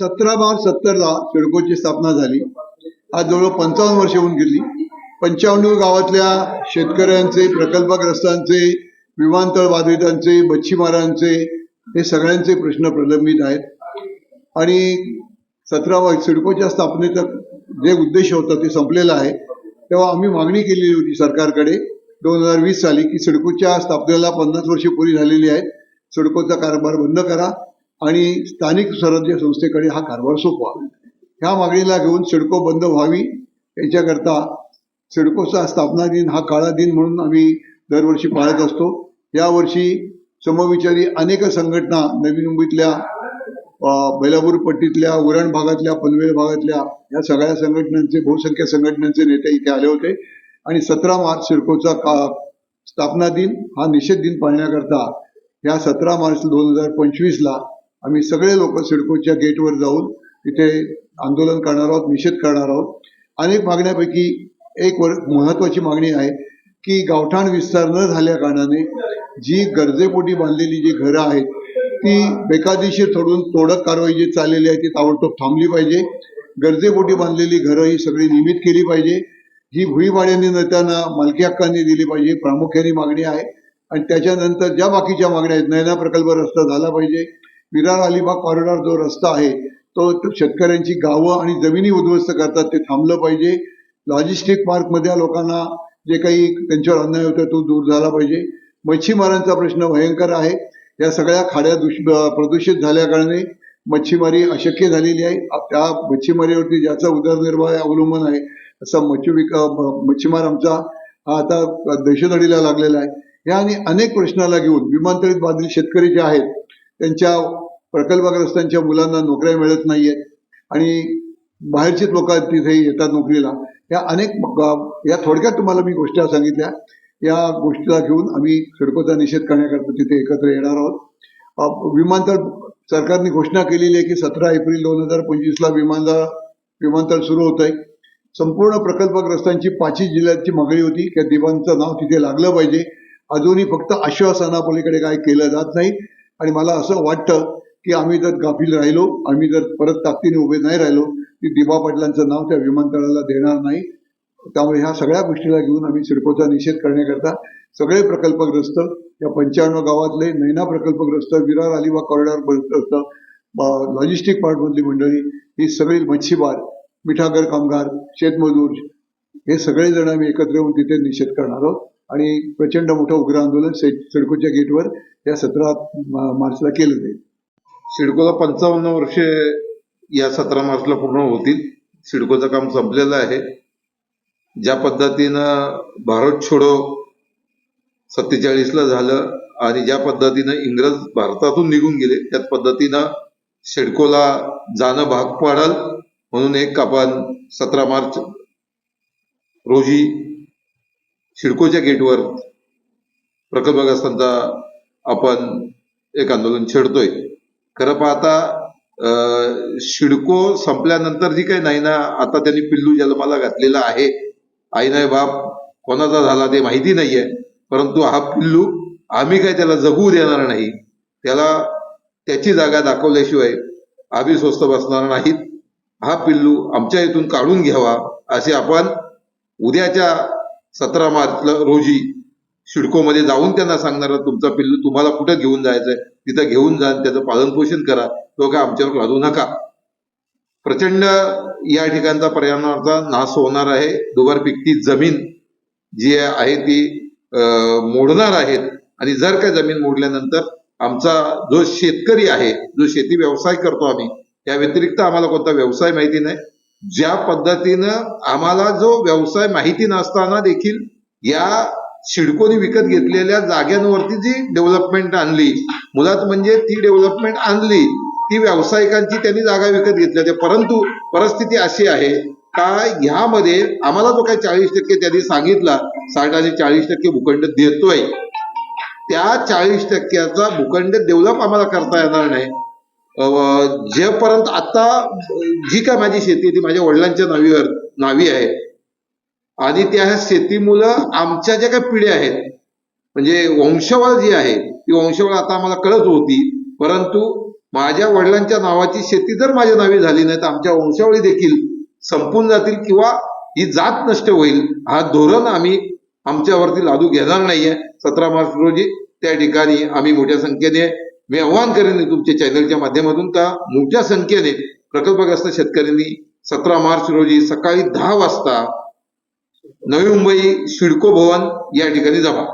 सतरा मार्च सत्तरला सिडकोची स्थापना झाली. आज जवळ पंचावन्न वर्ष होऊन गेली. पंच्याण्णव गावातल्या शेतकऱ्यांचे प्रकल्पग्रस्तांचे विमानतळ बाधितांचे मच्छीमारांचे हे सगळ्यांचे प्रश्न प्रलंबित आहेत. आणि सतरा सिडकोच्या स्थापनेचा जे उद्देश होता ते संपलेला आहे. तेव्हा आम्ही मागणी केलेली होती सरकारकडे दोन हजार वीस साली की सिडकोच्या स्थापनेला पन्नास वर्षे पुरी झालेली आहेत. सिडकोचा कारभार बंद करा. आणि स्थानिक स्वराज्य संस्थेकडे हा कारभार सोपवा. ह्या मागणीला घेऊन सिडको बंद व्हावी याच्याकरता सिडकोचा स्थापना दिन हा काळा दिन म्हणून आम्ही दरवर्षी पाळत असतो. यावर्षी समविचारी अनेक संघटना नवी मुंबईतल्या बैलापूर पट्टीतल्या उरण भागातल्या पनवेल भागातल्या या सगळ्या संघटनांचे बहुसंख्य संघटनांचे नेते इथे आले होते. आणि सतरा मार्च सिडकोचा का स्थापना दिन हा निषेध दिन पाळण्याकरता या सतरा मार्च दोन हजार पंचवीसला आम्ही सगळे लोक सिडकोच्या गेटवर जाऊन तिथे आंदोलन करणार आहोत निषेध करणार आहोत. अनेक मागण्यापैकी एक वर महत्वाची मागणी आहे की गावठाण विस्तार न झाल्या कारणाने जी गरजेपोटी बांधलेली जी घरं आहेत ती बेकायदेशीर ठरून तोडक कारवाई जी चाललेली आहे ती ताबडतोब थांबली पाहिजे. गरजेपोटी बांधलेली घरं ही सगळी नियमित केली पाहिजे. ही भुईभाड्याने नेत्यांना मालकी हक्कांनी दिली पाहिजे प्रामुख्याने मागणी आहे. आणि त्याच्यानंतर ज्या बाकीच्या मागण्या आहेत नैना प्रकल्प रस्ता झाला पाहिजे. विरार अलिबाग कॉरिडॉर जो रस्ता आहे तो शेतकऱ्यांची गावं आणि जमिनी उद्ध्वस्त करतात ते थांबलं पाहिजे. लॉजिस्टिक पार्कमधल्या लोकांना जे काही त्यांच्यावर अन्याय होतं तो दूर झाला पाहिजे. मच्छीमारांचा प्रश्न भयंकर आहे. या सगळ्या खाड्या दुष प्रदूषित झाल्याकारणे मच्छीमारी अशक्य झालेली आहे. त्या मच्छीमारीवरती ज्याचा उदरनिर्वाह अवलंबून आहे असा मच्छी विका मच्छीमार आमचा हा आता दहशतवाडीला लागलेला आहे. या आणि अनेक प्रश्नाला घेऊन विमानतळीत बाधित शेतकरी जे आहेत त्यांच्या प्रकल्पग्रस्तांच्या मुलांना नोकऱ्या मिळत नाहीयेत. आणि बाहेरचीच लोक तिथे येतात नोकरीला. या अनेक या थोडक्यात तुम्हाला मी गोष्टी सांगितल्या. या गोष्टीला घेऊन आम्ही सिडकोचा निषेध करण्याकरता तिथे एकत्र येणार आहोत. विमानतळ सरकारने घोषणा केलेली आहे की सतरा एप्रिल दोन हजार पंचवीसला विमानतळ विमानतळ सुरू होत आहे संपूर्ण प्रकल्पग्रस्तांची पाचही जिल्ह्याची मागणी होती की दिवांचं नाव तिथे लागलं पाहिजे. अजूनही फक्त आश्वासनापलीकडे काय केलं जात नाही. आणि मला असं वाटतं की आम्ही जर गाफील राहिलो आम्ही जर परत ताकदीने उभे नाही राहिलो की दिबा पाटलांचं नाव त्या विमानतळाला देणार नाही त्यामुळे ह्या सगळ्या गोष्टीला घेऊन आम्ही सिडकोचा निषेध करण्याकरता सगळे प्रकल्पग्रस्त या पंच्याण्णव गावातले नैना प्रकल्पग्रस्त विरार अलिबाग कॉरिडॉर ग्रस्त लॉजिस्टिक पार्टमधली मंडळी ही सगळी मच्छीमार मिठागर कामगार शेतमजूर हे सगळेजण आम्ही एकत्र येऊन तिथे निषेध करणार आहोत. आणि प्रचंड मोठं उग्र आंदोलन सिडकोच्या गेटवर या सतरा मार्चला केलं जाईल. सिडकोला पंचावन्न वर्षे या सतरा मार्चला पूर्ण होतील. सिडकोचं काम संपलेलं आहे. ज्या पद्धतीनं भारत छोडो सत्तेचाळीसला झालं आणि ज्या पद्धतीनं इंग्रज भारतातून निघून गेले त्याच पद्धतीनं सिडकोला जाणं भाग पाडल म्हणून एक आपण सतरा मार्च रोजी सिडकोच्या गेटवर प्रकल्पग्रस्तांचा आपण एक आंदोलन छेडतोय. खरं पाहता शिडको संपल्यानंतर जी काही नाही ना आता त्यांनी पिल्लू जन्माला घातलेला आहे आई नाही बाप कोणाचा झाला ते माहिती नाहीये परंतु हा पिल्लू आम्ही काय त्याला जगू देणार नाही त्याला त्याची जागा दाखवल्याशिवाय आम्ही स्वस्त बसणार नाहीत. हा पिल्लू आमच्या इथून काढून घ्यावा असे आपण उद्याच्या सतरा मार्च रोजी सिडकोमध्ये जाऊन त्यांना सांगणार तुमचा पिल्लू तुम्हाला कुठं घेऊन जायचंय? तिथं घेऊन जा त्याचं पालन पोषण करा. तो काय आमच्यावर लादू नका. प्रचंड या ठिकाणचा पर्यावरणाचा नाश होणार आहे. दुबार पिकती जमीन जी आहे ती मोडणार आहेत. आणि जर का जमीन मोडल्यानंतर आमचा जो शेतकरी आहे जो शेती व्यवसाय करतो आम्ही त्या व्यतिरिक्त आम्हाला कोणता व्यवसाय माहिती नाही. ज्या पद्धतीनं आम्हाला जो व्यवसाय माहिती नसताना देखील या शिडकोनी विकत घेतलेल्या जाग्यांवरती जी डेव्हलपमेंट आणली मुळात म्हणजे ती डेव्हलपमेंट आणली ती व्यावसायिकांची त्यांनी जागा विकत घेतल्या होत्या परंतु परिस्थिती अशी आहे का ह्यामध्ये आम्हाला जो काही चाळीस टक्के त्यांनी सांगितला साठ आणि चाळीस टक्के भूखंड देतोय. त्या चाळीस टक्क्याचा भूखंड डेव्हलप आम्हाला करता येणार नाही. जेपर्यंत आता जी काय माझी शेती आहे ती माझ्या वडिलांच्या नावीवर नावी आहे. आणि त्या शेतीमुळं आमच्या ज्या काही पिढ्या आहेत म्हणजे वंशावळ जी आहे ती वंशावळ आता आम्हाला कळत होती. परंतु माझ्या वडिलांच्या नावाची शेती जर माझ्या नावी झाली नाही तर आमच्या वंशावळी देखील संपून जातील किंवा ही जात नष्ट होईल हा धोरण आम्ही आमच्यावरती लादू घेणार नाहीये. सतरा मार्च रोजी त्या ठिकाणी आम्ही मोठ्या संख्येने मी आव्हान करेन तुमच्या चॅनलच्या माध्यमातून का मोठ्या संख्येने प्रकल्पग्रस्त शेतकऱ्यांनी सतरा मार्च रोजी सकाळी दहा वाजता नवी मुंबई सिडको भवन या ठिकाणी जमा.